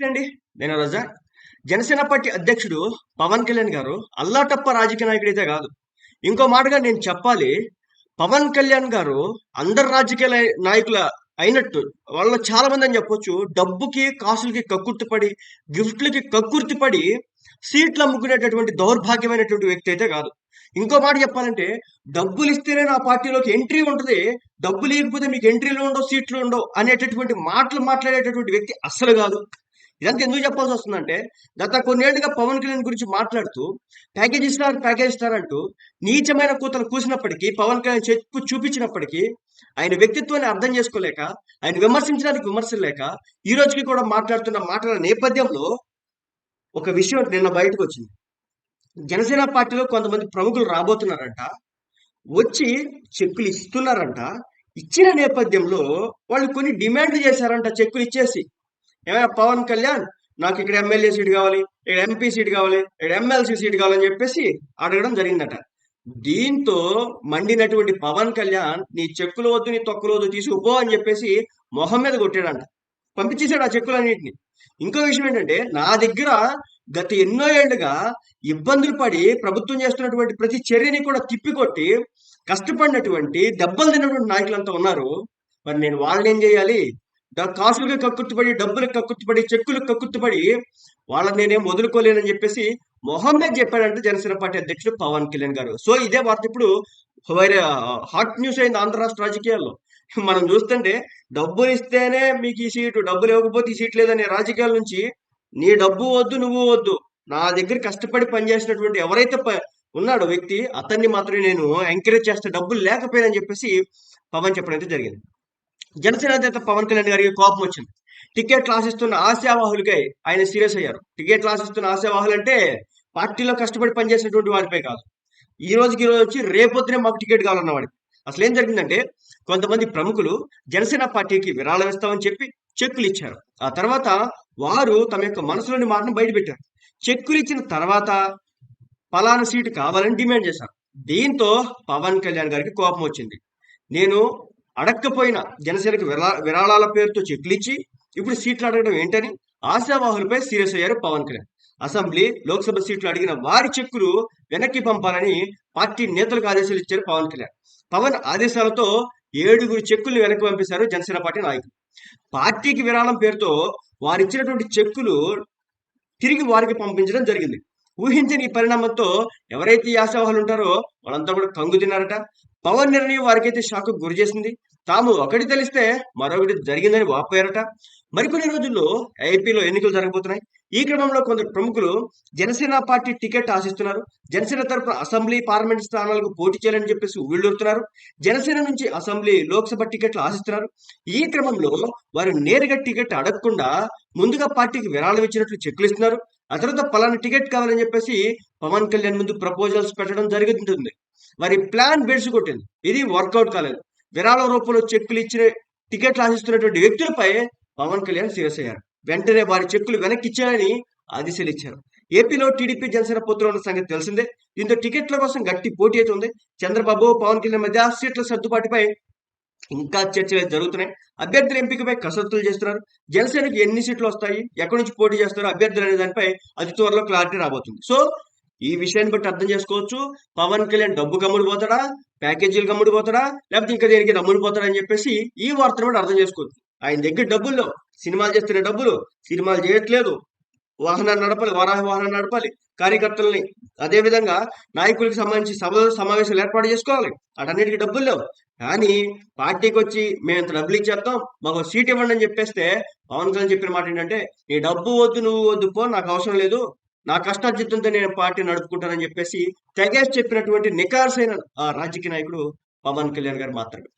అండి నేను రజా జనసేన పార్టీ అధ్యక్షుడు పవన్ కళ్యాణ్ గారు అల్లాటప్ప రాజకీయ నాయకుడైతే కాదు. ఇంకో మాటగా నేను చెప్పాలి పవన్ కళ్యాణ్ గారు అందరు రాజకీయ నాయకుల అయినట్టు వాళ్ళ చాలా మంది అని చెప్పొచ్చు డబ్బుకి కాసులకి కక్కుర్తిపడి గిఫ్ట్లకి కక్కుర్తిపడి సీట్లు అమ్ముకునేటటువంటి దౌర్భాగ్యమైనటువంటి వ్యక్తి అయితే కాదు. ఇంకో మాట చెప్పాలంటే డబ్బులు ఇస్తేనే నా పార్టీలోకి ఎంట్రీ ఉంటుంది డబ్బులు లేకపోతే మీకు ఎంట్రీలు ఉండవు సీట్లు ఉండవు అనేటటువంటి మాటలు మాట్లాడేటటువంటి వ్యక్తి అస్సలు కాదు. ఇదంతా ఎందుకు చెప్పాల్సి వస్తుందంటే గత కొన్నేళ్ళుగా పవన్ కళ్యాణ్ గురించి మాట్లాడుతూ ప్యాకేజ్ ఇస్తారు ప్యాకేజ్ ఇస్తారంటూ నీచమైన కూతలు కూసినప్పటికీ పవన్ కళ్యాణ్ చెప్పు చూపించినప్పటికీ ఆయన వ్యక్తిత్వాన్ని అర్థం చేసుకోలేక ఆయన విమర్శించడానికి విమర్శలు లేక ఈ రోజుకి కూడా మాట్లాడుతున్న మాటల నేపథ్యంలో ఒక విషయం నిన్న బయటకు వచ్చింది. జనసేన పార్టీలో కొంతమంది ప్రముఖులు రాబోతున్నారంట వచ్చి చెక్కులు ఇస్తున్నారంట ఇచ్చిన నేపథ్యంలో వాళ్ళు కొన్ని డిమాండ్లు చేశారంట చెక్కులు ఇచ్చేసి. ఏమైనా పవన్ కళ్యాణ్ నాకు ఇక్కడ ఎమ్మెల్యే సీట్ కావాలి ఇక్కడ ఎంపీ సీట్ కావాలి ఇక్కడ ఎమ్మెల్సీ సీట్ కావాలని చెప్పేసి అడగడం జరిగిందట. దీంతో మండినటువంటి పవన్ కళ్యాణ్ నీ చెక్కులు వద్దు నీ తొక్కులు వద్దు తీసుకుపో అని చెప్పేసి మొహం మీద కొట్టాడంట. పంపించేశాడు ఆ చెక్కులన్నింటినీ ఇంకో విషయం ఏంటంటే నా దగ్గర గత ఎన్నో ఏళ్ళుగా ఇబ్బందులు పడి ప్రభుత్వం చేస్తున్నటువంటి ప్రతి చర్యని కూడా తిప్పికొట్టి కష్టపడినటువంటి దెబ్బలు తిన్నటువంటి నాయకులంతా ఉన్నారు. మరి నేను వాళ్ళని ఏం చేయాలి? కాసులుగా కక్కుర్తిపడి డబ్బులకు కక్కుర్తిపడి చెక్కులకు కక్కుర్తిపడి వాళ్ళని నేనేం వదులుకోలేనని చెప్పేసి మొహం మీద చెప్పాడంటే జనసేన పార్టీ అధ్యక్షుడు పవన్ కళ్యాణ్ గారు. సో ఇదే వార్త ఇప్పుడు వేరే హాట్ న్యూస్ అయింది ఆంధ్ర రాష్ట్ర రాజకీయాల్లో. మనం చూస్తుంటే డబ్బులు ఇస్తేనే మీకు ఈ సీటు డబ్బులు ఇవ్వకపోతే ఈ సీట్ లేదనే రాజకీయాల నుంచి నీ డబ్బు వద్దు నువ్వు వద్దు. నా దగ్గర కష్టపడి పనిచేసినటువంటి ఎవరైతే ఉన్నాడో వ్యక్తి అతన్ని మాత్రమే నేను ఎంకరేజ్ చేస్తే డబ్బులు లేకపోయినని చెప్పేసి పవన్ చెప్పడం అయితే జరిగింది. జనసేన అధినేత పవన్ కళ్యాణ్ గారికి కోపం వచ్చింది. టికెట్ ఆశిస్తున్న ఆశావాహులకై ఆయన సీరియస్ అయ్యారు. టికెట్ ఆశిస్తున్న ఆశావాహులు అంటే పార్టీలో కష్టపడి పనిచేసినటువంటి వారిపై కాదు. ఈ రోజుకి ఈ రోజు వచ్చి రేపొద్దునే మాకు టికెట్ కావాలన్న వాడికి. అసలు ఏం జరిగిందంటే కొంతమంది ప్రముఖులు జనసేన పార్టీకి విరాళం ఇస్తామని చెప్పి చెక్కులు ఇచ్చారు. ఆ తర్వాత వారు తమ యొక్క మనసులోని మాటను బయటపెట్టారు చెక్కులు ఇచ్చిన తర్వాత పలానా సీటు కావాలని డిమాండ్ చేశారు. దీంతో పవన్ కళ్యాణ్ గారికి కోపం వచ్చింది. నేను అడక్కపోయిన జనసేనకు విరాళాల పేరుతో చెట్లు ఇచ్చి ఇప్పుడు సీట్లు అడగడం ఏంటని ఆశావాహులపై సీరియస్ అయ్యారు పవన్ కళ్యాణ్. అసెంబ్లీ లోక్సభ సీట్లు అడిగిన వారి చెక్కులు వెనక్కి పంపాలని పార్టీ నేతలకు ఆదేశాలు ఇచ్చారు పవన్ కళ్యాణ్. పవన్ ఆదేశాలతో ఏడుగురు చెక్కులు వెనక్కి పంపేశారు జనసేన పార్టీ నాయకులు. పార్టీకి విరాళం పేరుతో వారు ఇచ్చినటువంటి చెక్కులు తిరిగి వారికి పంపించడం జరిగింది. ఊహించని పరిణామంతో ఎవరైతే ఈ ఆశావాహులు ఉంటారో వాళ్ళంతా కూడా కంగు తిన్నారట. పవన్ నిర్ణయం వారికైతే షాక్కు గురి చేసింది. తాము ఒకటి తెలిస్తే మరొకటి జరిగిందని వాపోయారట. మరికొన్ని రోజుల్లో ఏపీలో ఎన్నికలు జరగబోతున్నాయి. ఈ క్రమంలో కొందరు ప్రముఖులు జనసేన పార్టీ టికెట్ ఆశిస్తున్నారు. జనసేన తరపున అసెంబ్లీ పార్లమెంట్ స్థానాలకు పోటీ చేయాలని చెప్పేసి ఊళ్ళూరుతున్నారు జనసేన నుంచి అసెంబ్లీ లోక్సభ టికెట్లు ఆశిస్తున్నారు. ఈ క్రమంలో వారు నేరుగా టికెట్ అడగకుండా ముందుగా పార్టీకి విరాళం ఇచ్చినట్లు చెక్కులు ఇస్తున్నారు. ఆ తర్వాత పలానా టికెట్ కావాలని చెప్పేసి పవన్ కళ్యాణ్ ముందు ప్రపోజల్స్ పెట్టడం జరుగుతుంటుంది. వారి ప్లాన్ బెడ్స్ కొట్టింది. ఇది వర్కౌట్ కాలేదు. విరాళ రూపంలో చెక్కులు ఇచ్చిన టికెట్లు ఆశిస్తున్నటువంటి వ్యక్తులపై పవన్ కళ్యాణ్ సీరియస్ అయ్యారు. వెంటనే వారి చెక్కులు వెనక్కి ఇచ్చారని ఆదేశాలు ఇచ్చారు. ఏపీలో టీడీపీ జనసేన పొత్తులో ఉన్న సంగతి తెలిసిందే. దీంతో టికెట్ల కోసం గట్టి పోటీ అయితే ఉంది. చంద్రబాబు పవన్ కళ్యాణ్ మధ్య సీట్ల సర్దుబాటుపై ఇంకా చర్చలు జరుగుతున్నాయి. అభ్యర్థుల ఎంపికపై కసరత్తులు చేస్తున్నారు. జనసేనకి ఎన్ని సీట్లు వస్తాయి? ఎక్కడి నుంచి పోటీ చేస్తారు అభ్యర్థులు అనే దానిపై అతి త్వరలో క్లారిటీ రాబోతుంది. సో ఈ విషయాన్ని బట్టి అర్థం చేసుకోవచ్చు. పవన్ కళ్యాణ్ డబ్బు కమ్ముడు పోతాడా? ప్యాకేజీలు కమ్ముడు పోతాడా? లేకపోతే ఇంకా దేనికి నమ్ముడిపోతాడా అని చెప్పేసి ఈ వార్తను బట్టి అర్థం చేసుకోవచ్చు. ఆయన దగ్గర డబ్బుల్లో సినిమాలు చేస్తున్న డబ్బులు సినిమాలు చేయట్లేదు. వాహనాన్ని నడపాలి. వారాహ వాహనాన్ని నడపాలి. కార్యకర్తల్ని అదే విధంగా నాయకులకు సంబంధించి సభలు సమావేశాలు ఏర్పాటు చేసుకోవాలి. అటన్నిటికీ డబ్బులు లేవు. కానీ పార్టీకి వచ్చి మేము ఇంత డబ్బులు ఇచ్చేస్తాం మాకు సీట్ ఇవ్వండి అని చెప్పేస్తే పవన్ కళ్యాణ్ చెప్పిన మాట ఏంటంటే నీ డబ్బు వద్దు నువ్వు వద్దు పో నాకు అవసరం లేదు. నా కష్టార్జితంతో నేను పార్టీ నడుపుకుంటానని చెప్పేసి తెగేసి చెప్పినటువంటి నికార్సైన ఆ రాజకీయ నాయకుడు పవన్ కళ్యాణ్ గారు మాత్రమే.